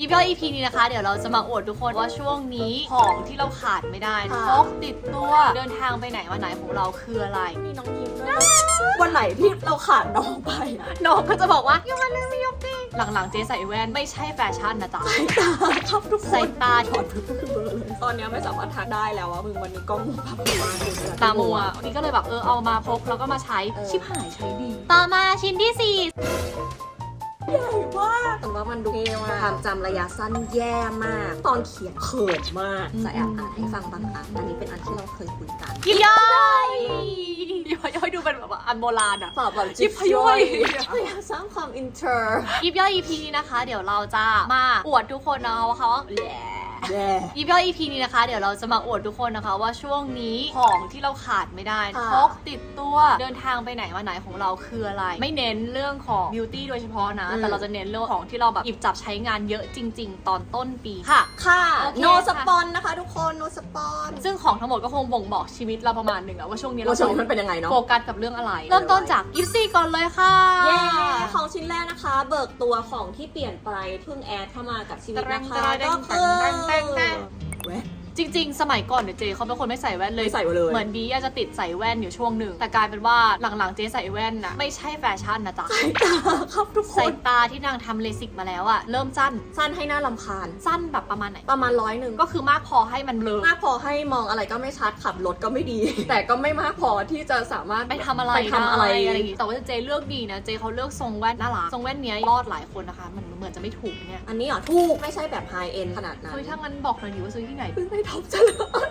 อีพีอีพีนี้นะคะ เดี๋ยวเราจะมาอวดทุกคนว่าช่วงนี้ของที่เราขาดไม่ได้ค่ะพกติดตัวเดินทางไปไหนมาไหนของเราคืออะไรมีน้องยิ้มด้วยวันไหนที่เราขาดน้องไปอะน้องก็จะบอกว่าอย่ามาลืมยกดิหลังๆเจ๊ใส่แว่นไม่ใช่แฟชั่นนะจ๊ะสายตาครับทุกคนสายตาถอดเพื่อเบลอเลยตอนเนี้ยไม่สามารถทักได้แล้วอะมึงวันนี้กล้องพับมาตามัววันนี้ก็เลยแบบเออเอามาพกแล้วก็มาใช้เออชิบหายใช้ดี ต่อมาชิ้นที่สี่ ใหญ่มากแต่ว่ามันดูเท่มากความจำระยะสั้นแย่มาก ตอนเขียนเขินมาก จะแอบอ่านให้ฟังบางอัน อันนี้เป็นอันที่เราเคยคุยกันยิบย่อยยิบย่อยดูเป็นแบบว่าอันโบราณอะตอบแบบยิบย่อยพยายามสร้างความอินเตอร์ยิบย่อย EP นี้นะคะ เดี๋ยวเราจะมาอวดทุกคนนะคะว่าเขาแย่ ยิบย่อย EP นี้นะคะ เดี๋ยวเราจะมาอวดทุกคนนะคะ ว่าช่วงนี้ของที่เราขาดไม่ได้ค่ะพกติดตัวเดินทางไปไหนมาไหนของเราคืออะไร ไม่เน้นเรื่องของ beauty โดยเฉพาะนะอืมแต่เราจะเน้นเรื่องของที่เราแบบหยิบจับใช้งานเยอะจริง ๆ ตอนต้นปีค่ะ ค่ะโอเค no ค่ะสปอนนะคะ ทุกคน no สปอนซึ่งของทั้งหมดก็คงบ่งบอกชีวิตเราประมาณหนึ่งอะว่าช่วงนี้เราว่าช่วงนี้มันเป็นยังไงเนาะโฟกัสกับเรื่องอะไร เริ่มต้นจากยิปซี่ก่อนเลยค่ะเย้ของชิ้นแรกนะคะ เบิกตัวของที่เปลี่ยนไปเพิ่งแอดเข้ามากับชีวิตนะคะก็คือเว้ย จริง ๆ สมัยก่อนเนี่ยเจเขาเป็นคนไม่ใส่แว่นเลยไม่ใส่มาเลย เหมือนบีอาจจะติดใส่แว่นอยู่ช่วงหนึ่งแต่กลายเป็นว่าหลังๆเจใส่แว่นน่ะไม่ใช่แฟชั่นนะจ๊ะ สายตาครับทุกคสายน ตาที่นางทำเลสิกมาแล้วอะเริ่มสั้น สั้นให้หน้าลำคาญ สั้นแบบประมาณไหน ประมาณร้อยหนึ่งก็คือมากพอให้มันเบลอ มากพอให้มองอะไรก็ไม่ชัดขับรถก็ไม่ดี แต่ก็ไม่มากพอที่จะสามารถไปทำอะไรไปทำอะไรด้อะไรอย่างงี้แต่ว่าเจเลือกดีนะ เจเขาเลือกทรงแว่นน่ารักทรงแว่นเนี้ยรอดหลายคนนะคะ มันเหมือนจะไม่ถูกเนี่ยอันนี้เหรอถูกไม่ใช่แบบไฮเอ็นขนาดนั้นเฮ้ยถ้างั้นบอกหน่อยดิว่าซื้อที่ไหน เพิ่งไปท็อปเจริญ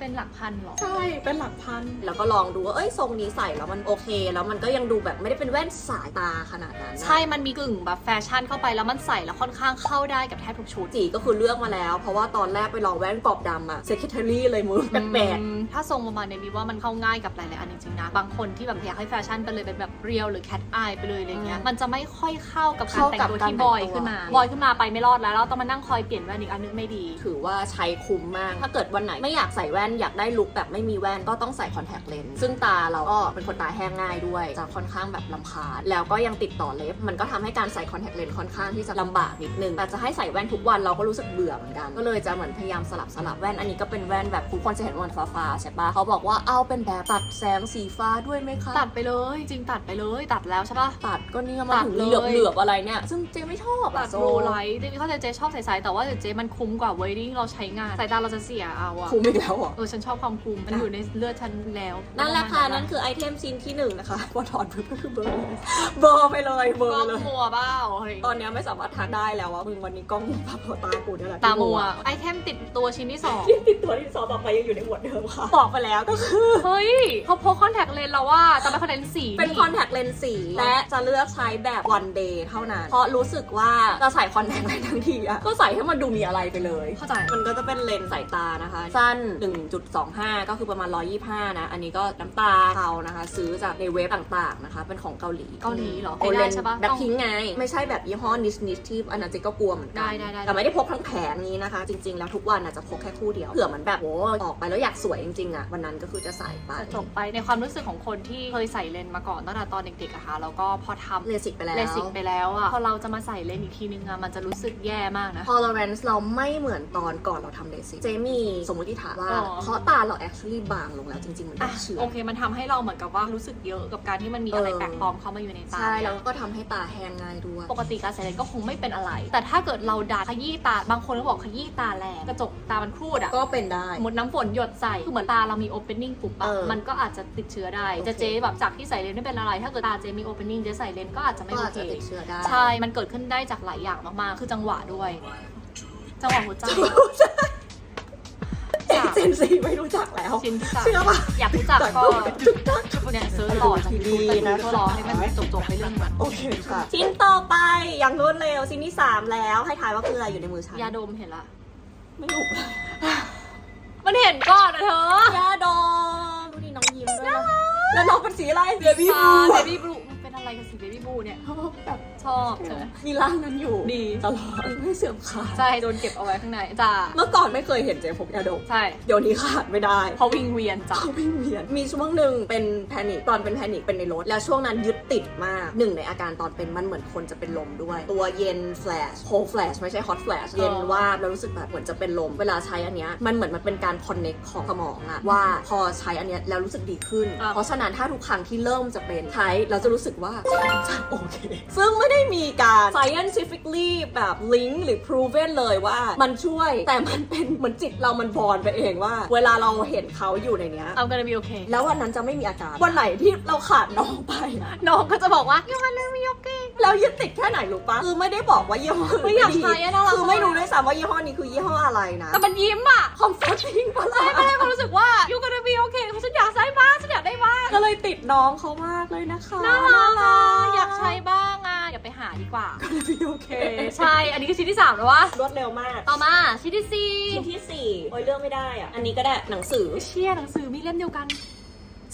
เป็นหลักพันเหรอ ใช่ เป็นหลักพัน แล้วก็ลองดูว่า เอ้ย ทรงนี้ใส่แล้วมันโอเค แล้วมันก็ยังดูแบบไม่ได้เป็นแว่นสายตาขนาดนั้นนะใช่ มันมีกึ่งแบบแฟชั่นเข้าไปแล้วมันใส่แล้วค่อนข้างเข้าได้กับแทบทุกชุด สีก็คือเลือกมาแล้ว เพราะว่าตอนแรกไปลองแว่นกรอบดำอะเซคิเทอรี่เลยมือแปลกอืมถ้าทรงประมาณเนี้ยบีว่ามันเข้าง่ายกับหลาย ๆ อันจริง ๆ นะ บางคนที่แบบอยากให้แฟชั่นไปเลยเป็นแบบเรียวหรือแคทอายไปเลยอะไรเงี้ยอืมมันจะไม่ค่อยเข้ากับการเข้าแต่งกับตัวการที่แต่งบอยตัวขึ้นมา บอยขึ้นมาไปไม่รอดแล้วแล้วต้องมานั่งคอยเปลี่ยนแว่นอีกอันนึงไม่ดีๆถือว่าใช้คุ้มมาก ถ้าเกิดวันไหนไม่อยากใส่แว่นอยากได้ลุคแบบไม่มีแว่นก็ต้องใส่คอนแทคเลนส์ซึ่งตาเราก็เป็นคนตาแห้งง่ายด้วย จะค่อนข้างแบบลำคาญแล้วก็ยังติดต่อเล็บ มันก็ทำให้การใส่คอนแทคเลนส์ค่อนข้างที่จะลำบากนิดนึงแต่จะให้ใส่แว่นทุกวันเราก็รู้สึกเบื่อเหมือนกันก็เลยจะเหมือนพยายามสลับสลับแว่นอันนี้ก็เป็นแว่นแบบทุกคนจะเห็นวันฟ้าๆใช่ปะเขาบอกว่าเอาเป็นแบบตัดแสงสีฟ้าด้วยไหมคะตัดไปเลยจริงตัดไปเลยตัดแล้วใช่ปะตัดก็เนี่ยตัมาดถึงเลยเหลือบเหลือบๆอะไรเนี่ยซึ่งเจไม่ชอบตัอะดโซโรไลท์จริงๆเข้าใจเจชอบใส่ๆแต่ว่าเจมันคุ้มกว่าเวดดิ้งเราใช้งานสายตาเราจะเสียเอาอะคุ้มอีกแล้วเหรอ เออฉันชอบความคุ้มมันอยู่ในเลือดฉันแล้วนั่นแหละค่ะนั่นคือไอเทมชิ้นที่หนึ่งนะคะพอถอดปุ๊บก็คือเบลอร์เลยเบลอร์ไปเลยเบลก็อร์เลยมัวเบ้าเฮ้ยตอนเนี้ยไม่สามารถทักได้แล้วว่ามึงวันนี้กล้องพับหัวตากูเนี่ยแหละตามัวไอเทมติดตัวชิ้นที่สองที่ติดตัวที่ซอต่อไปยังอยู่ในหมวดเดิมค่ะ บอกไปแล้วก็คือ เฮ้ยเขาพกคอนแทคเลนส์เราว่าแต่เป็นคอนแทคเลนส์สี เป็นคอนแทคเลนส์สี และจะเลือกใช้แบบ one day เท่านั้น เพราะรู้สึกว่าจะใส่คอนแทคเลนส์ทั้งทีอะก็ใส่ให้มันดูมีอะไรไปเลย เข้าใจ มันก็จะเป็นเลนส์สายตานะคะ สั้น 1.25 ก็คือประมาณ 125 นะ อันนี้ก็น้ำตาเทานะคะ ซื้อจากในเว็บต่างๆนะคะ เป็นของเกาหลีเกาหลีเหรอโอเลได้นใช่ปะแบ็คพิงไง ไม่ใช่แบบยี่ห้อนิชนิชที่อันนั้นเจ๊ก็กลัวเหมือนกัได้ได้ได้ แต่ไม่ได้พกทั้งแผงนี้นะคะ จริงๆ แล้วทุกวันอาจจะพกแค่คู่เดียวเผื่อมันแบบโอ้ออกไปแล้วอยากสวยจริงๆอะวันนั้นก็คือจะใส่ไปจะจบไปในความรู้สึกของคนที่เคยใส่เลนส์มาก่อนตั้งแต่ตอนเด็กๆอะค่ะแล้วก็พอทำเลสิกไปแล้ว เลสิกไปแล้วอะพอเราจะมาใส่เลนส์อีกทีนึงอะมันจะรู้สึกแย่มากนะ tolerance เราไม่เหมือนตอนก่อนเราทำเลสิกเจมี่สมมติฐานว่าอ๋อ เพราะตาเรา actually บางลงแล้วจริง ๆ มันอะไม่เชื่อโอเค มันทำให้เราเหมือนกับว่ารู้สึกเยอะกับการที่มันมีอะไรเออแปลกปลอมเข้ามาอยู่ในตา ใช่เนี่ยแล้วก็ทำให้ตาแห้งง่ายด้วย ปกติการใส่เลนส์ก็คงไม่เป็นอะไร แต่ถ้าเกิดเราดาขยี้ตา บางคนก็บอกขยี้ตาแรงกระจกตามันครูดอะก็เป็นได้สมมติน้ำฝนหยดใส่ คือเหมือนตาเรามีโอเปนนิ่งปุ๊บอะเออมันก็อาจจะติดเชื้อได้ โอเค จะเจ๊แบบจากที่ใส่เลนส์ไม่เป็นอะไร ถ้าเกิดตาเจ๊มีโอเปนนิ่งเจ๊ใส่เลนส์ก็อาจจะไม่ก็โออาจเค จะติดเชื้อได้ ใช่ มันเกิดขึ้นได้จากหลายอย่างมากๆ คือจังหวะด้วย จังหวะหัวใจ เอ็กเจนซีไม่รู้จักแล้ว ชิ้นที่สามเชื่อปะอยากรู้จักก็จุดทักเนี่ยเซิร์ชต่อจากยูทูบแต่ดูก็รอให้มันจบๆไปเรื่องมันโอเคค่ะ ชิ้นต่อไปอย่างรวดเร็วชิ้นที่3แล้วให้ทายว่าคืออะไรอยู่ในมือฉันยาดมเห็นละ ไม่ถูกมันเห็นก่อนอะเธอยาดมดูดิน้องยิ้มด้วยนะแล้วน้องเป็นสีอะไรเบบี้ตาบูเบบี้บลูมันเป็นอะไรกับสีเบบี้บลูเนี่ยแบบ ชชอบใช่ไหม มีร่างนั้นอยู่ดี ตลอดไม่เสื่อมคลายใช่โดนเก็บเอาไว้ข้างในจ้าเมื่อก่อนไม่เคยเห็นเจพกยาดมใช่เดี๋ยวนี้ขาดไม่ได้ เพราะวิงเวียนจ้ะเขาวิ่งเวียนมีช่วงหนึ่งเป็นแพนิคตอนเป็นแพนิคเป็นในรถ แล้วช่วงนั้นยึดติดมากหนึ่งในอาการตอนเป็นมันเหมือนคนจะเป็นลมด้วย ตัวเย็นแฟลชโคแฟลชไม่ใช่ฮอตแฟลชเย็นว่าบแล้วรู้สึกแบบเหมือนจะเป็นลม เวลาใช้อันเนี้ยมันเหมือนมันเป็นการคอนเน็กของสมองอะว่าพอใช้อันเนี้ยแล้วรู้สึกดีขึ้น อะ เพราะฉะนั้นถ้าทุกครั้งที่เริ่มจะเป็นใช้เราจะรู้สึกว่าจะโอเค ซึ่งไม่ได้มีการ scientifically แบบ link หรือ proven เลยว่ามันช่วยแต่มันเป็นเหมือนจิตเรามันบอลไปเองว่า เวลาเราเห็นเขาอยู่ในเนี้ยเอากันบีโอเคแล้ววันนั้นจะไม่มีอาการ วันไหนที่เราขาดน้องไป น้องก็จะบอกว่ายูฮันเลมีโอเคแล้วยึดติดแค่ไหนรู้ปะคือไม่ได้บอกว่ายี่ห้อไม่อยากใช้อะน่ารัก คือไม่รู้ด้วยซ้ำว่ายี่ห้อนี้คือยี่ห้ออะไรนะแต่มันยิ้มอะคอมฟอร์ติ้งปะใช่ล่ะไม่ได้ความรู้สึกว่ายูกันบีโอเคเขาฉันอยากใช้บ้างฉันอยากได้บ้างก็เลยติดน้องเขามากเลยนะคะน่ารักอะอยากใช้บ้าง อะอย่าไปหาดีกว่าก็เลยพี่โอเค ใช่ อันนี้คือชิ้นที่ 3 แล้ววะ รวดเร็วมาก ต่อมาชิ้นที่ชิ้นที่สี่โอ้ยเลือกไม่ได้อะ อันนี้ก็ได้หนังสือ4เชี่ยหนังสือมีเล่มเดียวกัน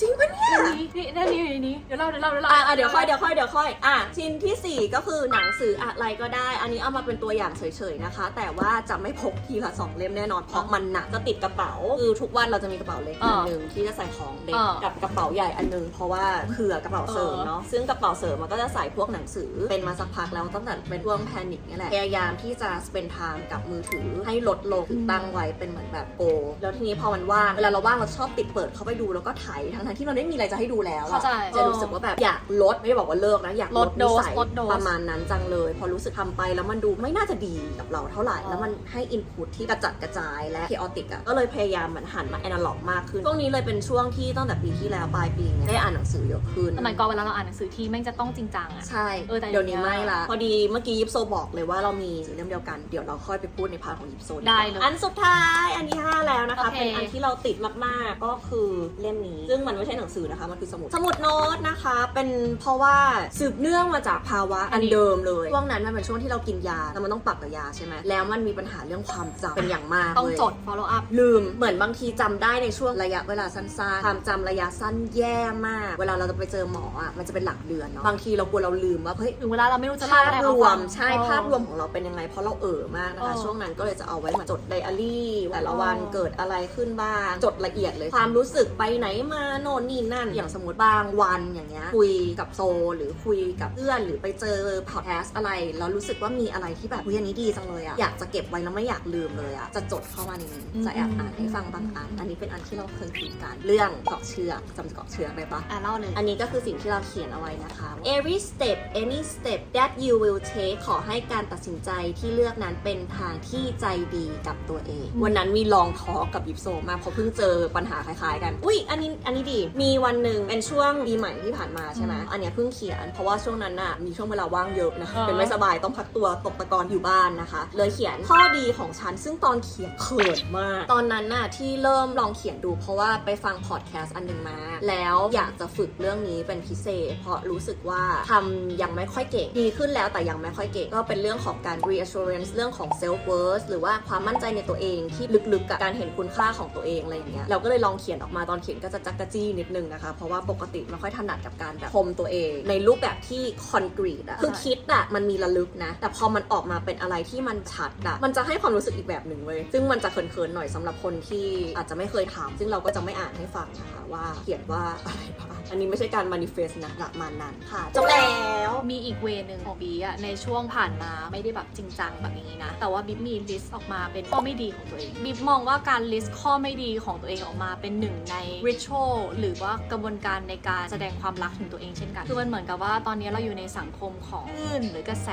จริงปะเนี่ยอันนี้นี่อันนี้อยู่ในนี้ เดี๋ยวเล่าเดี๋ยวเล่าเดี๋ยวเล่าอะอะเดี๋ยวค่อยเดี๋ยวค่อยเดี๋ยวค่อยอะชิ้นที่ 4 ก็คือหนังสืออะไรก็ได้ อันนี้เอามาเป็นตัวอย่างเฉยๆนะคะ แต่ว่าจะไม่พกทีละสองเล่มแน่นอนเพราะมันหนักจะติดกระเป๋าคือทุกวันเราจะมีกระเป๋าเล็กอันหนึ่งที่จะใส่ของเด็กอ่ากับกระเป๋าใหญ่อันหนึงเพราะว่าเผื่อกระเป๋าเสริมเนาะซึ่งกระเป๋าเสริมมันก็จะใส่พวกหนังสือเป็นมาสักพักแล้วตั้งแต่เป็นช่วงแพนิคนี่แหละพยายามที่จะ spend time กับมือถือให้ลดลงตั้งไว้เป็นเหมือนแบบโปรแล้วทีนี้พอมันว่างเวลาเราว่างเราชอบติดเปิดเข้าไปดูแล้วก็ไถทั้งๆที่มันไม่มีอะไรจะให้ดูแล้วอะเข้าใจจะรู้สึกว่าแบบอยากลดไม่ได้บอกว่าเลิกนะอยากลดลดโดนิสสัยลดโดสประมาณนั้นจังเลย พอรู้สึกทำไปแล้วมันดูไม่น่าจะดีกับเราเท่าไหร่ อ๋อ แล้วมันให้อินพุตที่กระจัดกระจายและ k ออติกอะก็เลยพยายามมันหันมาแอนาล็อกมากขึ้นช่วงนี้เลยเป็นช่วงที่ตั้งแต่ปีที่แล้วปลายปีเนี่ยได้อ่านหนังสือเยอะขึ้น สมัยก่อนเวลาเราอ่านหนังสือที่แม่งจะต้องจริงจังอะใช่ เออแต่เดี๋ยวนี้เดี๋ยวนี้ไม่ละ พอดีเมื่อกี้ยิปโซบอกเลยว่าเรามีเล่มเดียวกัน เดี๋ยวเราค่อยไปพูดในพาร์ทของยิปโซกว่าได้เลยอันสุดท้ายอันที่ 5 แล้วนะคะ โอเคเป็นอันที่เราติดมาก ๆ ก็คือเล่มนี้ ซึ่งมันไม่ใช่หนังสือนะคะ มันคือสมุด สมุดโน้ตนะคะ เป็นเพราะว่าสืบเนื่องมาจากภาวะอันเดิมเลย ช่วงนั้นมันเป็นช่วงที่เรากินยา แล้วมันต้องปรับกับยาใช่ไหมแล้วมันมีปัญหาเรื่องความจำเป็นอย่างมากต้องเลยจด follow up ลืม เหมือนบางทีจำได้ในช่วงระยะเวลาสั้นๆ ความจำระยะสั้นแย่มาก เวลาเราจะไปเจอหมออะ มันจะเป็นหลักเดือนเนาะ บางทีเรากลัวเราลืมว่า เฮ้ยถึงเวลาเราไม่รู้จะภาเล่าพอะไรรให้วฟัมงใช่เออภาพรวมของเราเป็นยังไง เพราะเราเออมากนะคะเออช่วงนั้นก็เลยจะเอาไว้มาจดไดอารี่แต่ละอ๋อวันเกิดอะไรขึ้นบ้าง จดละเอียดเลย ความรู้สึกไปไหนมาโน่นนี่นั่น อย่างสมมติบางวันอย่างเงี้ยคุยกับโซ หรือคุยกับเพื่อนหรือไปเจอพอดแคสต์อะไร แล้วรู้สึกว่ามีอะไรที่แบบคุยอันนี้ดีจังเลยอะอยากจะเก็บไว้แล้วไม่อยากลืมเลยอะจะจดเข้ามาในนี้จะแอบอ่านให้ฟังบางอันอันนี้เป็นอันที่เราเคยคุยกันเรื่องเกาะเชือกจำเกาะเชือกได้ปะอะเล่าเลยอันนี้ก็คือสิ่งที่เราเขียนเอาไว้นะคะ every step any step that you will take ขอให้การตัดสินใจที่เลือกนั้นเป็นทางที่ใจดีกับตัวเองอืมวันนั้นมีลองทอล์กกับยิปโซมากเพราะเพิ่งเจอปัญหาคล้ายๆกัน อุ้ยอันนี้อันนี้ดีมีวันหนึ่งเป็นช่วงปีใหม่ที่ผ่านมาใช่ไหมอันเนี้ยเพิ่งเขียน เพราะว่าช่วงนั้นน่ะมีช่วงเวลาว่างเยอะนะอ่าเป็นไม่สบายต้องพักตัวตกตะกอนอยู่บ้านนะคะ เลยเขียนข้อดีของฉัน ซึ่งตอนเขียนเขินมาก ตอนนั้นน่ะที่เริ่มลองเขียนดู เพราะว่าไปฟังพอดแคสต์อันหนึ่งมา แล้วอยากจะฝึกเรื่องนี้เป็นพิเศษ เพราะรู้สึกว่าทำยังไม่ค่อยเก่งดีขึ้นแล้วแต่ยังไม่ค่อยเก่งก็เป็นเรื่องของการ reassurance เรื่องของ self worth หรือว่าความมั่นใจในตัวเองที่ลึกๆกับการเห็นคุณค่าของตัวเองอะไรอย่างเงี้ยเราก็เลยลองเขียนออกมาตอนเขียนก็จะจักกะจี้นิดนึงนะคะ เพราะว่าปกติไม่ค่อยถนัดกับการแบบชมตัวเอง ในรูปแบบที่คอนกรีตอะคือคิดอะมันมีระลึกนะ แต่พอมันออกมาเป็นอะไรที่มันชัดอะมันจะให้ความรู้สึกอีกแบบหนึ่งเว้ยซึ่งมันจะเขินๆหน่อยสำหรับคนที่อาจจะไม่เคยถาม ซึ่งเราก็จะไม่อ่านให้ฟังนะคะว่าเขียนว่าอะไรบ้างอันนี้ไม่ใช่การ manifest นะประมาณนั้นค่ะจบแล้วมีอีกเวนึงของบีอะในช่วงผ่านมาไม่ได้แบบจริงจังแบบนี้นะ แต่ว่าบิ๊บมีลิสต์ออกมาเป็นข้อไม่ดีของตัวเองบิ๊บมองว่าการลิสต์ข้อไม่ดีของตัวเองออกมาเป็นหนึ่งในริช a l หรือว่ากระบวนการในการแสดงความรักถึงตัวเองเช่นกัน คือมันเหมือนกับว่าตอนนี้เราอยู่ในสังคมของคลื่นหรือกระแส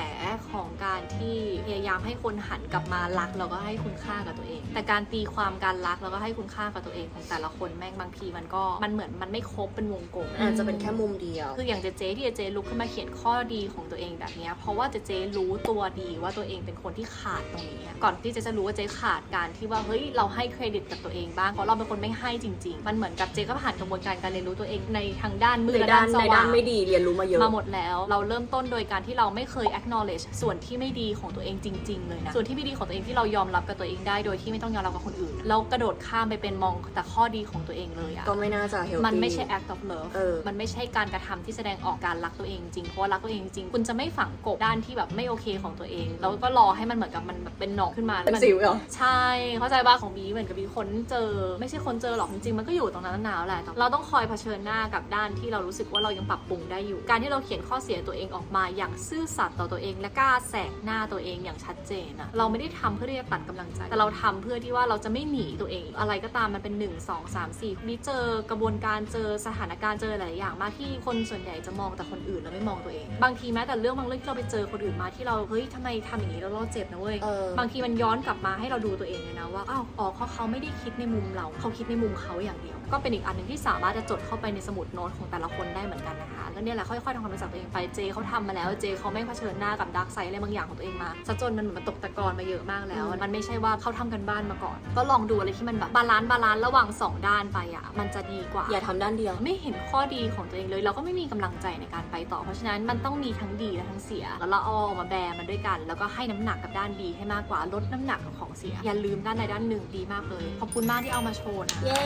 ของการที่พยายามให้คนหันกลับมารักแล้วก็ให้คุณค่ากับตัวเอง แต่การตีความการรักแล้วก็ให้คุณค่ากับตัวเองของแต่ละคนแม่งบางทีมันก็มันเหมือนมันไม่ครบเป็นวงกลมอาจจะเป็นแค่มุมเดียว คืออย่างเจเจที่เจเจลุกขึ้นมาเขียนข้อดีของตัวเองแบบเนี้ยเพราะว่าเจเจรู้ตัวดีว่าตัวเองเป็นคนที่ขาดตรงนี้อะก่อนที่เจจะรู้ว่าเจขาดการที่ว่าเฮ้ยเราให้เครดิตกับตัวเองบ้างเพราะเราเป็นคนไม่ให้จริง ๆ มันเหมือนกับเจก็ผ่านกระบวนระบวนการการเรียนรู้ตัวเองในทางด้านมือในและด้าด้านนสในว่าด้านงไม่ดีเรียนรู้มาเยอะ มาหมดแล้ว เราเริ่มต้นโดยการที่เราไม่เคย acknowledge ส่วนที่ไม่ดีของตัวเองจริง ๆ เลยนะ ส่วนที่ไม่ดีของตัวเองที่เรายอมรับกับตัวเองได้โดยที่ไม่ต้องยอมรับกับคนอื่นแล้วกระโดดข้ามไปเป็นมองแต่ข้อดีของตัวเองเลยอะ ก็ไม่น่าจะเฮลมันไม่ใช่ act of love เออ มันไม่ใช่การกระทำที่แสดงออกการรักตัวเองจริง เพราะว่ารักตัวเองจริง คุณจะไม่ฝังกบด้านที่แบบไม่โอเคของตัวเอง แล้วก็รอให้มันเหมือนกับมันแบบเป็นหนองขึ้นมาเป็นแล้วมัสิวเหรอ ใช่ เข้าใจบ้าของบีเหมือนกับบีค้นเจอ ไม่ใช่ค้นเจอหรอกจริงๆ มันก็อยู่ตรงนั้นนานๆแหละแต่เราต้องคอยเผชิญหน้ากับด้านที่เรารู้สึกว่าเรายังปรับปรุงได้อยู่ การที่เราเขียนข้อเสียตัวเองออกมาอย่างซื่อสัตย์ต่อตัวเอง และกล้าแสกหน้าตัวเองอย่างชัดเจนอะเราไม่ได้ทำเพื่อที่จะตัดกำลังใจแต่เราทำเพื่อที่ว่าเราจะไม่หนีตัวเอง อะไรก็ตามมันเป็น 1 2 3 4บีเจอกระบวนการเจอสถานการณ์เจอหลายอย่างมากที่คนส่วนใหญ่จะมองแต่คนอื่นแล้วไม่มองตัวเอง บางทีแม้แต่เรื่องบางเรื่องที่เราไปเจอคนอื่นมาที่เราเฮ้ยทำไมทำอย่างนี้แล้วเราเจ็บนะเว้ยเออบางทีมันย้อนกลับมาให้เราดูตัวเองเลยนะว่าอ้าวอ๋อเขาเขาไม่ได้คิดในมุมเราเขาคิดในมุมเขาอย่างเดียว ก็เป็นอีกอันหนึ่งที่สามารถจะจดเข้าไปในสมุดโน้ตของแต่ละคนได้เหมือนกันนะคะแล้วเนี่ยแหละค่อยๆทำความรู้จักตัวเองไปเจเขาทำมาแล้วเจเขาไม่เผชิญหน้ากับดักไซด์อะไรบางอย่างของตัวเองมาซะจนมันเหมือนมันตกตะกอนมาเยอะมากแล้วอืมมันไม่ใช่ว่าเขาทำกันบ้านมาก่อน ก็ลองดูอะไรที่มันแบบบาลานซ์บาลานซ์ระหว่างสองด้านไปอะมันจะดีกว่าอย่าทำด้านเดียว ไม่เห็นข้อดีของตัวเองเลย เราก็ไม่มีกำลังใจในการไปต่อ เพราะฉะนั้นมันต้องมีทั้งดีและทั้งเสีย แล้วเราเอาออกมาแบร์มันด้วยกัน แล้วก็ให้น้ำหนักกับด้านดีให้มากกว่าลดน้ำหนักของเสีย อย่าลืมด้านใดด้านหนึ่งดีมากเลย ขอบคุณมากที่เอามาโชว์นะ เย้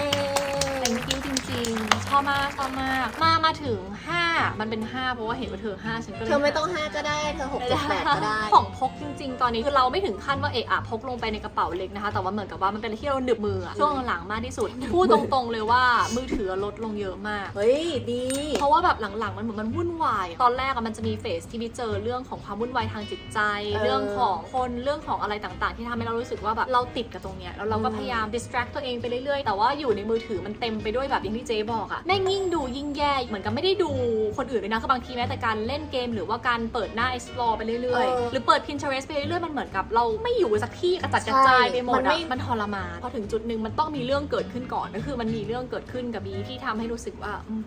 thank you จริงๆชอบมากชอบมาก มามาถึง 5 มันเป็น 5 เพราะว่าเห็นว่าเธอ5ฉันก็เลยเธอไม่ต้องห้าก็ได้ เธอหกเจ็ดแปดก็ได้ ของพกจริง ๆ ตอนนี้คือเราไม่ถึงขั้นว่าเอะอะพกลงไปในกระเป๋าเล็กนะคะ แต่ว่าเหมือนกับว่ามันเป็นอะไรที่เราหนึบมืออะช่วงหลังๆมากที่สุด พูดตรงๆเลยว่ามือถือลดลงเยอะมาก เฮ้ยดี เพราะว่าแบบหลังๆมันเหมือนมันวุ่นวาย ตอนแรกอะมันจะมีเฟสที่วิเจอเรื่องของความวุ่นวายทางจิตใจเออเรื่องของคนเรื่องของอะไรต่างๆ ที่ทำให้เรารู้สึกว่าแบบเราติดกับตรงเนี้ยแล้วเราก็อืมพยายาม distract ตัวเองไปเรื่อยๆแต่ว่าอยู่ในมือถือมันเต็มไปด้วยแบบอย่างที่เจ๊บอกอะแม่งยิ่งดูยิ่งแย่ เหมือนกับไม่ได้ดูคนอื่นเลยนะคือบางทีแม้แต่การเล่นเกม หรือว่าการเปิดหน้า explore ไปเรื่อยเออๆหรือเปิด Pinterest ไปเรื่อยๆ มันเหมือนกับเราไม่อยู่สักที่กระจัดกระจายไปหมดมันไม่อะมันทรมานพอถึงจุดหนึ่งมันต้องมีเรื่องเกิดขึ้นก่อนก็คือมันมีเรื่องเกิดขึ้นกับบีที่ทำให้รู้สึกว่าอืม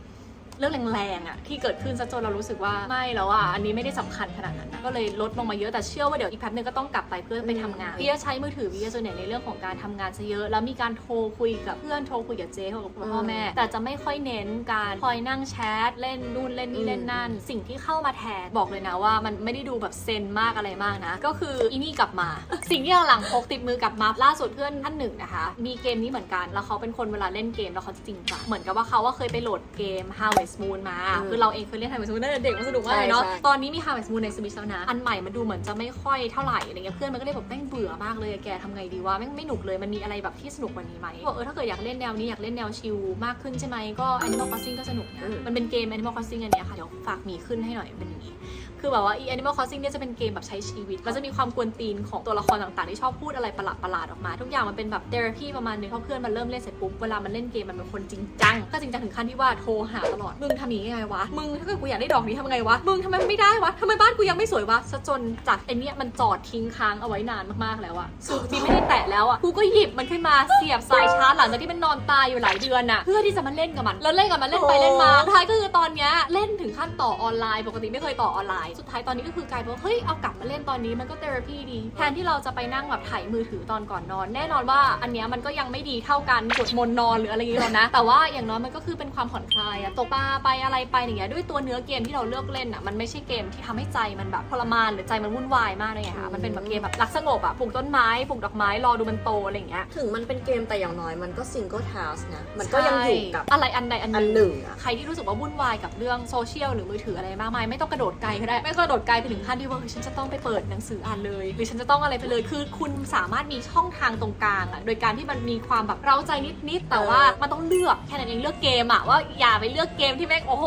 เรื่องแรงๆอะที่เกิดขึ้นซะจนเรารู้สึกว่าไม่แล้วอะอันนี้ไม่ได้สำคัญขนาดนั้นนะก็เลยลดลงมาเยอะแต่เชื่อว่าเดี๋ยวอีกแป๊บนึงก็ต้องกลับไปเพื่อไปทำงานพี่จะใช้มือถือพี่จะส่วนใหญ่ในเรื่องของการทำงานซะเยอะ แล้วมีการโทรคุยกับเพื่อนโทรคุยกับเจ๊โทรกับพ่อแม่ แต่จะไม่ค่อยเน้นการคอยนั่งแชทเล่นนู่นเล่นนี่เล่นนั่น สิ่งที่เข้ามาแทนบอกเลยนะว่า มันไม่ได้ดูแบบเซนมากอะไรมากนะ ก็คืออีนี่กลับมา สิ่งที่หลังๆพกติดมือกลับมาล่าสุดเพื่อนท่านหนึ่งนะคะมีเกมนี้เหมือนกันแล้วเขาเป็นคนเวลาเล่นเกมแล้วเขาจะจริงจังเหมือนกับว่าเขาว่าเคยไปโหลดเกม Harvest Moon มา อืมคือเราเองเคยเล่น Harvest Moon ตั้งแต่เด็กมันสนุกมากเลยเนาะ ใช่ใช่ตอนนี้มี Harvest Moon ใน Switch แล้วนะ อันใหม่มันดูเหมือนจะไม่ค่อยเท่าไหร่อะไรเงี้ย เพื่อนมันก็เลยบอกแม่งเบื่อมากเลยอะแกทำไงดีวะแม่งไม่หนุกเลย มันมีอะไรแบบที่สนุกกว่านี้ไหมบอกเออถ้าเกิดอยากเล่นแนวนี้อยากเล่นแนวชิลมากขึ้นใช่ไหมก็ Animal Crossing ก็สนุกนะ อืม มันเป็นเกม Animal Crossing อันเนี้ยค่ะ เดี๋ยวฝากหมีขึ้นให้หน่อยเป็นอย่างนี้คือแบบว่าอี Animal Crossing เนี่ยจะเป็นเกมแบบใช้ชีวิตแล้วจะมีความกวนตีนของตัวละครต่างๆ ที่ชอบพูดอะไรประหลาดๆออกมา ทุกอย่างมันเป็นแบบเทอราพีประมาณนึงเพราะเพื่อนมันเริ่มเล่นเสร็จปุ๊บ เวลามันเล่นเกมมันเป็นคนจริงจัง ก็จริงจังถึงขั้นที่ว่าโทรหาตลอด มึงทำอย่างนี้ไงวะ มึงถ้าเกิดกูอยากได้ดอกนี้ทำไงวะ มึงทำไมไม่ได้วะทำไมบ้านกูยังไม่สวยวะซะจนจากไอเนี้ยมันจอดทิ้งค้างเอาไว้นานมากๆแล้วอะคือบีไม่ได้แตะแล้วอะกูก็หยิบมันขึ้นมาเสียบสายชาร์จหลังจากที่มันนอนตายอยู่หลายเดือนอะเพื่อที่จะมาเล่นกับมัน แล้วเล่นกับมันเล่นไปเล่นมาท้ายก็คือตอนเนี้ยเล่นถึงขั้นต่อออนไลน์ ปกติไม่เคยต่อออนไลน์สุดท้ายตอนนี้ก็คือกลายเป็นว่าเฮ้ยเอากลับมาเล่นตอนนี้มันก็เทอราพีดีแทนที่เราจะไปนั่งแบบถ่ายมือถือตอนก่อนนอน แน่นอนว่าอันเนี้ยมันก็ยังไม่ดีเท่ากันสวดมนต์นอนหรืออะไรอย่างเงี้ยหรอกนะ แต่ว่าอย่างน้อยมันก็คือเป็นความผ่อนคลายอะตกปลาไปอะไรไปอย่างเงี้ยด้วยตัวเนื้อเกมที่เราเลือกเล่นอะมันไม่ใช่เกมที่ทำให้ใจมันแบบทรมานหรือใจมันวุ่นวายมากเลยอะค่ะมันเป็นแบบเกมแบบรักสงบอะปลูกต้นไม้ปลูกดอกไม้รอดูมันโตอะไรอย่างเงี้ย ถึงมันเป็นเกมแต่อย่างน้อยมันก็ซิงเกิลท s k นะ มันก็ยังอยู่กับใช่อะไรอันใดอันอันหหนึ่นึ่งงอะ ใครที่รู้สึกว่าวุ่นวายกับเรื่องโซเชียลหรือมือถืออะไรมากมายไม่ต้องกระโดดไกลก็ได้ไม่กระโดดไกลไปถึงขั้นที่ว่าเฮ้ยฉันจะต้องไปเปิดหนังสืออ่านเลย หรือฉันจะต้องอะไรไปเลยคือคุณสามารถมีช่องทางตรงกลางอะโดยการที่มันมีความแบบเร้าใจนิดๆแต่ว่ามันต้องเลือกแค่นั้นเองเลือกเกมอะว่าอย่าไปเลือกเกมที่แม่งโอ้โห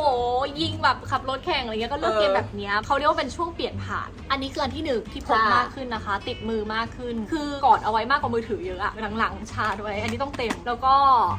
ยิงแบบขับรถแข่งอะไรเงี้ยก็เลือกเกมแบบเนี้ยเขาเรียกว่าเป็นช่วงเปลี่ยนผ่าน อันนี้คืออันที่หนึ่งที่พบมากขึ้นนะคะ ติดมือมากขึ้น คือกอดเอาไว้มากกว่ามือถือเยอะอะหลังๆชาด้วยอันนี้ต้องเต็มแล้วก็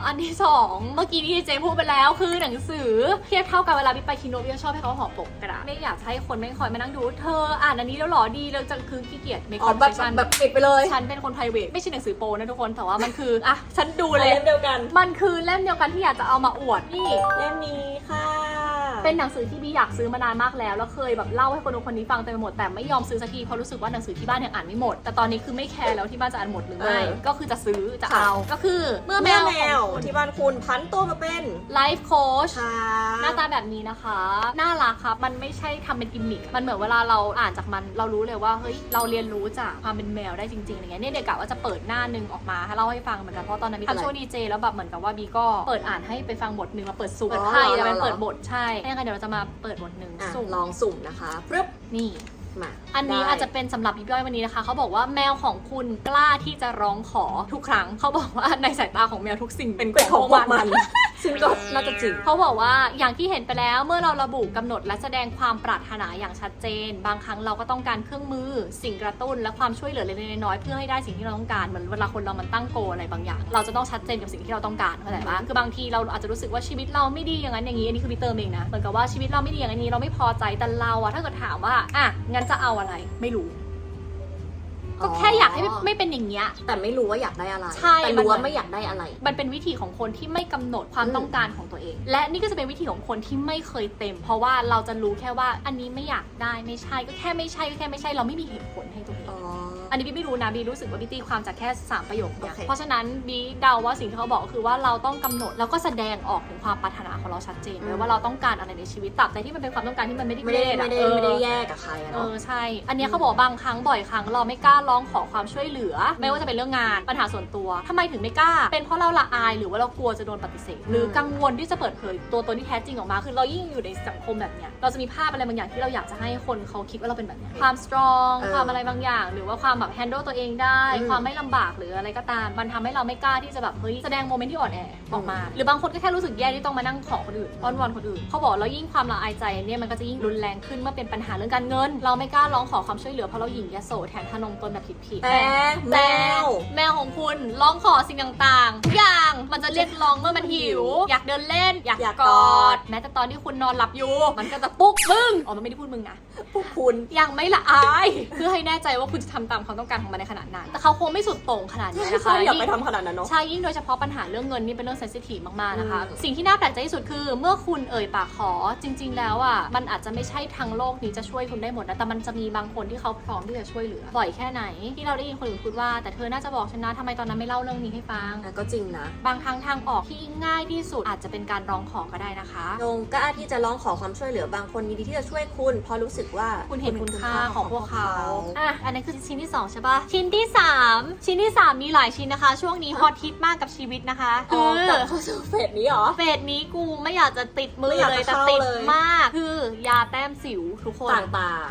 อันที่สองเมื่อกี้ที่เจพูดไปแล้วคือหนังสือเทียบเท่ากับเวลาพี่ไปคิโนพี่ชอบให้เขาห่อปกกระดาษไม่อยากให้คนไม่คอยมานั่งดู เธออ่านอันนี้แล้วเหรอดีแล้วจะคือขี้เกียจในอ๋คออนแบบเซชันแบบปิดไปเลยฉันเป็นคน private ไม่ใช่หนังสือโปนะทุกคนแต่ว่ามันคืออะฉันดูเลย เล่มเดียวกัน มันคือเล่มเดียวกันที่อยากจะเอามาอวดนี่ เล่มนี้ค่ะ เป็นหนังสือที่บีอยากซื้อมานานมากแล้ว แล้วเคยแบบเล่าให้คนนู้นคนนี้ฟังเต็มไปหมดแต่ไม่ยอมซื้อสักทีเพราะรู้สึกว่าหนังสือที่บ้านยังอ่านไม่หมด แต่ตอนนี้คือไม่แคร์แล้วที่บ้านจะอ่านหมดหรือไม่เออก็คือจะซื้อจะค่ะเอา ก็คือเมื่อแมแม่วแมวของคุณที่บ้านคุณพันตัวมาเป็นไลฟ์โค้ชค่ะหน้าตาแบบนี้นะคะ น่ารักครับ มันไม่ใช่ทำเป็นกิมมิค มันเหมือนเวลาเราอ่านจากมันเรารู้เลยว่าเฮ้ยเราเรียนรู้จากความเป็นแมวได้จริงๆอะไรเงี้ยเนี่ยเด็กกะว่าจะเปิดหน้าหนึ่งออกมาให้เล่าให้ฟังเหมือนกันเพราะตอนนั้นมีทำช่วงดีเจแล้วแบบเหมือนกับว่าบีก็เปิดอ่านให้ไปฟังบทหนึ่งมาเปิดสุ่มอ๋เปิอดไพ่เหรอจะเป็นเหรอเปิดบทใช่ยังไงเดี๋ยวเราจะมาเปิดบทหนึ่งอะสุ่มลองสุ่มนะคะปึ๊บนี่ มาอันนี้ได้อาจจะเป็นสำหรับพี่ย่อยวันนี้นะคะ เขาบอกว่าแมวของคุณกล้าที่จะร้องขอทุกครั้ง เขาบอกว่าในสายตาของแมวทุกสิ่งเป็นเป็นของพวกมันซึ่งก็น่าจะจริงเขาบอกว่าอย่างที่เห็นไปแล้วเมื่อเราระบุกำหนดและแสดงความปรารถนาอย่างชัดเจน บางครั้งเราก็ต้องการเครื่องมือ สิ่งกระตุ้น และความช่วยเหลือเล็กๆน้อยๆเพื่อให้ได้สิ่งที่เราต้องการเหมือนเวลาคนเรามันตั้งโกลอะไรบางอย่าง เราจะต้องชัดเจนกับสิ่งที่เราต้องการเข้าใจปะคือบางทีเราอาจจะรู้สึกว่าชีวิตเราไม่ดีอย่างนั้นอย่างนี้อันนี้คือพี่เติมเองนะเหมือนกับว่าชีวิตเราไม่ดีอย่างนี้เราไม่พอใจแต่เราอะถ้าเกิดถามว่าอะงั้นจะเอาอะไร ไม่รู้ ก็แค่อยากให้ไม่ไม่เป็นอย่างเงี้ย แต่ไม่รู้ว่าอยากได้อะไร ใช่แต่มันรู้ว่าไม่อยากได้อะไร มันเป็นวิธีของคนที่ไม่กำหนดความอืมต้องการของตัวเอง และนี่ก็จะเป็นวิธีของคนที่ไม่เคยเต็ม เพราะว่าเราจะรู้แค่ว่าอันนี้ไม่อยากได้ไม่ใช่ก็แค่ไม่ใช่ก็แค่ไม่ใช่เราไม่มีเหตุผลให้ตัวเองอ๋ออันนี้บีไม่รู้นะบีรู้สึกว่าบีตีความจากแค่ 3 ประโยคเนี่ยโอเคเพราะฉะนั้นบีเดาว่าสิ่งที่เขาบอกก็คือว่าเราต้องกำหนดแล้วก็แสดงออกถึงความปรารถนา ของเราชัดเจนเลยว่าเราต้องการอะไรในชีวิตตราบใดที่มันเป็นความต้องการที่มันไม่ได้ไม่ได้เกรดอะไม่ได้เออไม่ได้แยกกับใครอะเอเนาะอใช่ อันเนี้ยเขาบอกว่าบางครั้งบ่อยครั้งเราไม่กล้าร้องขอความช่วยเหลือ ไม่ว่าจะเป็นเรื่องงานปัญหาส่วนตัวทำไมถึงไม่กล้า เป็นเพราะเราละอายหรือว่าเรากลัวจะโดนปฏิเสธ หรือกังวลที่จะเปิดเผยตัวตนที่แท้จริงออกมา คือเรายิ่งอยู่ในสังคมแบบเนี้ยเราจะมีภาพอะไรบางอย่างที่เราอยากจะให้คนเขาคิดว่าเราเป็นแบบเนี้ยความ strong เออความอะไรบางอย่าง หรือว่าความแบบ handle ตัวเองได้อืมความไม่ลำบากหรืออะไรก็ตาม มันทำให้เราไม่กล้าที่จะแบบเฮ้ยแสดงโมเมนต์ที่อ่อนแอออกมา หรือบางคนก็แค่รู้สึกแย่ที่ต้องมานั่งขอคนอื่นอ้อนวอนคนอื่นเขาบอกแล้วยิ่งความละอายใจเนี่ยมันก็จะยิ่งรุนแรงขึ้นเมื่อเป็นปัญหาเรื่องการเงิน เราไม่กล้าร้องขอความช่วยเหลือเพราะเราหยิ่งยโสแถมทะนงตนแบบผิดๆแต่แมวแมวของคุณร้องขอสิ่งต่างๆทุกอย่างมันจะเรียกร้องเมื่อมันหิว อยากเดินเล่น อยากอยากกกออดดแม้แต่ตอนที่คุณนอนหลับอยู่ มันก็จะปุ๊กมึงอ๋อมันไม่ได้พูดมึงนะพวกคุณยังไม่ละอาย เพื่อให้แน่ใจว่าคุณจะทำตามความต้องการของมันในขนาดนั้น แต่เขาคงไม่สุดโต่งขนาดนี้นะคะใช่อย่าไปทำขนาดนั้นเนาะใช่ยิ่งโดยเฉพาะปัญหาเรื่องเงินนี่เป็นเรื่องเซนซิทีฟมากๆนะคะอืมสิ่งที่น่าแปลกใจที่สุดคือเมื่อคุณเอ่ยปากขอจริง ๆ แล้วอะมันอาจจะไม่ใช่ทั้งโลกนี้จะช่วยคุณได้หมดนะแต่มันจะมีบางคนที่เขาพร้อมที่จะช่วยเหลือบ่อยแค่ไหน ที่เราได้ยินคนอื่นพูดว่าแต่เธอน่าจะบอกฉันนะทำไมตอนนั้นไม่เล่าเรื่องนี้ให้ฟังอะก็จริงนะ บางครั้งทางออกที่ง่ายที่สุดอาจจะเป็นการร้องขอก็ได้นะคะนงกล้าที่จะร้องขอความช่วยเหลือบางคนยินดีที่จะช่วยคุณเพราะรู้สึกว่าคุณเห็นคุณค่าของพวกเขา อะอะอันนั้นคือชิ้นที่ 2 ใช่ปะชิ้นที่ 3 ชิ้นที่ 3 มีหลายชิ้นนะคะ ช่วงนี้ฮอตฮิตมากกับชีวิตนะคะอ๋อคืกลับอเข้าสู่เฟสนี้เหรอ เฟสนี้กูไม่อยากจะติดมืไม่ออยากเลยจะแต่เข้าติดเลย มากคือยาแต้มสิวทุกคน ต่าง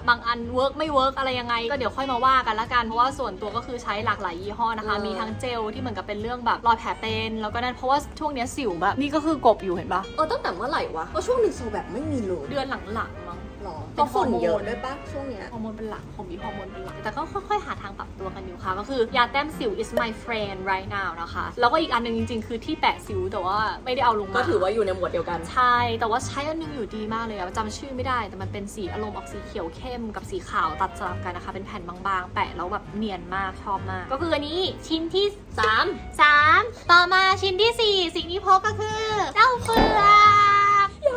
บางอันเวิร์กไม่เวิร์กอะไรยังไง ก็เดี๋ยวค่อยมาว่ากันละกัน เพราะว่าส่วนตัวก็คือใช้หลากหลายยี่ห้อนะคะ เออ มีทั้งเจลที่เหมือนกับเป็นเรื่องแบบรอยแผลเป็นแล้วก็นั่นเพราะว่าช่วงเนี้ยสิวแบบ นี่ก็คือกบอยู่เห็นปะๆเออตั้งแต่เมื่อไหร่วะเพราะช่วงหนึ่งโซแบบไม่มีเลย เดือนหลังๆมั้ง หรอเป็นเพราะฝุ่นฮอร์โมนเยอะด้วยปะช่วงเนี้ยฮอร์โมนเป็นหลักผมมีฮอร์โมนเป็นหลัก แต่ก็ค่อยๆ หาทางปรับตัวกันอยู่ค่ะ ก็คือยาแต้มสิว is my friend right now นะคะ แล้วก็อีกอันหนึงจริง ๆ คือที่แปะสิวแต่ว่าไม่ได้เอาลงมา ก็ถือว่าอยู่ในหมวดเดียวกัน ใช่ แต่ว่าใช้อันหนึงอยู่ดีมากเลยอะจำชื่อไม่ได้ แต่มันเป็นสีอารมณ์ออกสีเขียวเข้มกับสีขาวตัดสลับกันนะคะ เป็นแผ่นบางๆ แปะแล้วแบบเนียนมากชอบมาก ก็คืออันนี้ชิ้นที่ 3 3 ต่อมาชิ้นที่ 4 สิ่งที่พบก็คือเจ้าเฟือก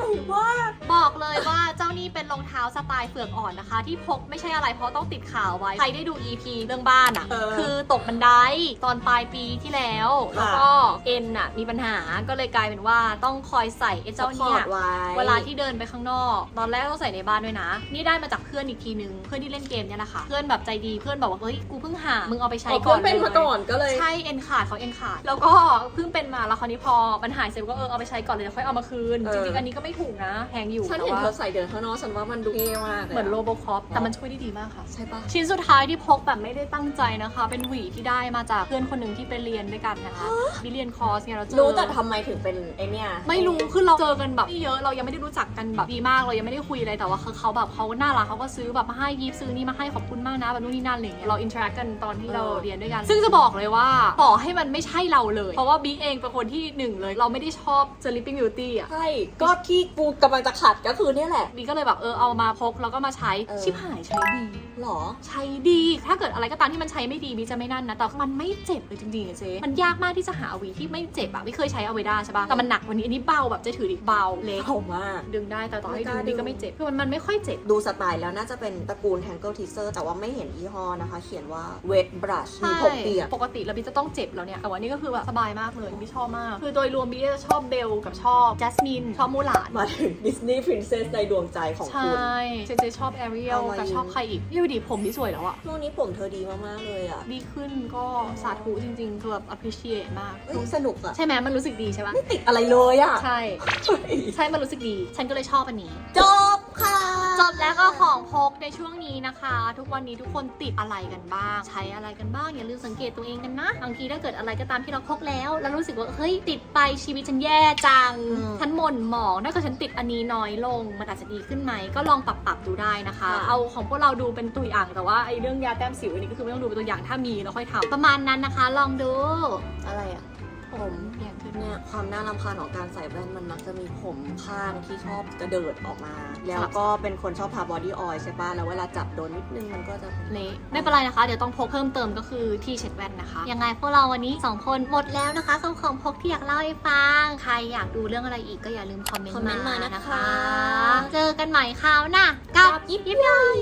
ใหญ่มากบอกเลยว่าเจ้านี่เป็นรองเท้าสไตล์เฟือกอ่อนนะคะ ที่พกไม่ใช่อะไรเพราะต้องติดข่าวไว้ ใครได้ดู EP เรื่องบ้านอะ่ะ เออคือตกบันไดตอนปลายปีที่แล้วแล้วก็เอ็นอะมีปัญหาก็เลยกลายเป็นว่าต้องคอยใส่ไอ้เจ้าเนี่ย ไว้เวลาที่เดินไปข้างนอก ตอนแรกต้องใส่ในบ้านด้วยนะ นี่ได้มาจากเพื่อนอีกทีนึง เพื่อนที่เล่นเกมเนี่ยแหละค่ะ เพื่อนแบบใจดีเพื่อนบอกว่าเฮ้ยกูเพิ่งหา มึงเอาไปใช้อ๋อก่อนเพิ่งเป็นลยมาก่อนก็เลย ใช่เอ็นขาดเขาเอ็นขาด แล้วก็เพิ่งเป็นมาแล้วคราวนี้พอมันหายเสร็จก็เออเอาไปใช้ก่อนเลยเดี๋ยวค่อยเอามาคืน เออ จริงๆอันนี้ก็ไม่ถูกนะ แพงอยู่ฉันแต่เห็นว่าเธอใส่เดินข้างนอกฉันว่ามันดูเท่มากเลยเหมือนโลอะโบคอปแต่มันช่วยได้ดีมากค่ะ ใช่ปะชิ้นสุดท้ายที่พกแบบไม่ได้ตั้งใจนะคะ เป็นหวีที่ได้มาจากเพื่อนคนหนึ่งที่ไปเรียนด้วยกันนะคะบิเรียนคอร์สเนี่ยเราเจอ รู้แต่ทำไมถึงเป็นไอเนี่ยไม่รู้ คือเราเจอกันแบบไม่เยอะ เรายังไม่ได้รู้จักกันแบบดีมาก เรายังไม่ได้คุยอะไร แต่ว่าคือเขาแบบเขาน่ารักเขาก็ซื้อแบบมาให้ยิบซื้อนี่มาให้ขอบคุณมากนะแบบนู่นนี่นั่นอะไรอย่างเงี้ย เราอินเทอร์แอคกันตอนที่เราเรียนด้วยกัน ซึ่งจะบอกเลยว่าต่อให้มันไม่ใช่เราเลย เพราะว่าบีเองเป็นคนที่หนึ่งเลย เราไม่ได้ชอบ Sleeping Beauty อะใช่ก็ที่กูกำลังจะขัดก็คือเนี่ยแหละ บีก็เลยแบบเออเอามาพกแล้วก็มาใช้ เออ ชิบหายใช้ดี หหรอ ใช้ดี ถ้าเกิดอะไรก็ตามที่มันใช้ไม่ดีบีจะไม่นั่นนะ แต่มันไม่เจ็บเลยจริงๆอะเจ๊มันยากมากที่จะหาอวีที่ไม่เจ็บอะไม่เคยใช้เอาไว้ได้ใช่ปะแต่มันหนักกวันนี้อันนี้เบาแบบจะถือดิเบาเล็กเบามากดึงได้แต่ต่อให้ไม่กดึล้างบีดึงก็ไม่เจ็บคือมันมันไม่ค่อยเจ็บ ดูสไตล์แล้วน่าจะเป็นตระกูล Tangle Teaser แต่ว่าไม่เห็นยี่ห้อนะคะ เขียนว่า Wet Brush มีผมเปียกปกติแล้วบีจะต้องเจ็บแล้วเนี่ยแต่ว่านี่ก็คือแบบสบายมากเลยบีชอบมาก คือโดยรวมบีจะชอบเบลกับชอบจัสมินชอบมูหลานมาถึง Disney Princess ในดวงใจของใช่คุณเจเจชอบแอรียลเอามากับยิงชอบใครอีกพี่ดูดิผมพี่สวยแล้วอะช่วงนี้ผมเธอดีมาก ๆ เลยอะดีขึ้นก็สาธุจริงๆคือแบบ appreciate มาก เอ้ยสนุกอะใช่ไหมมันรู้สึกดีใช่ปะไม่ติดอะไรเลยอะใช่ ใช่ มันรู้สึกดี ฉันก็เลยชอบอันนี้ จบค่ะ จบแล้วก็ของพกในช่วงนี้นะคะ ทุกวันนี้ทุกคนติดอะไรกันบ้าง ใช้อะไรกันบ้าง อย่าลืมสังเกตตัวเองกันนะ บางทีถ้าเกิดอะไรก็ตามที่เราพกแล้ว แล้วรู้สึกว่าเฮ้ยติดไปชีวิตฉันแย่จังอืมฉันหม่นหมองถ้าเกิดฉันติดอันนี้น้อยลงมันอาจจะดีขึ้นไหมก็ลองปรับปรับๆดูได้นะคะค่ะเอาของพวกเราดูเป็นตัวอย่างแต่ว่าไอ้เรื่องยาแต้มสิวอันนี้ก็คือไม่ต้องดูเป็นตัวอย่างถ้ามีแล้วค่อยทำประมาณนั้นนะคะ ลองดูอะไรอะ ผมเปลี่ยนขึ้นเนี่ยความน่ารำคาญของการใส่แว่นมันมักจะมีผมข้างที่ชอบกระเดิดออกมา แล้วก็เป็นคนชอบทาบอดี้ออยล์ใช่ปะแล้วเวลาจับโดนนิดนึงมันก็จะเละไม่เป็นไรนะคะ เดี๋ยวต้องพกเพิ่มเติมก็คือที่เช็ดแว่นนะคะ ยังไงพวกเราวันนี้ 2 คนหมดแล้วนะคะคำของพกที่อยากเล่าให้ฟัง ใครอยากดูเรื่องอะไรอีกก็อย่าลืมคอมเมนต์คอมเมนต์มามานะคะ เจอกันใหม่คราวหน้ากับยิบยิบย่อย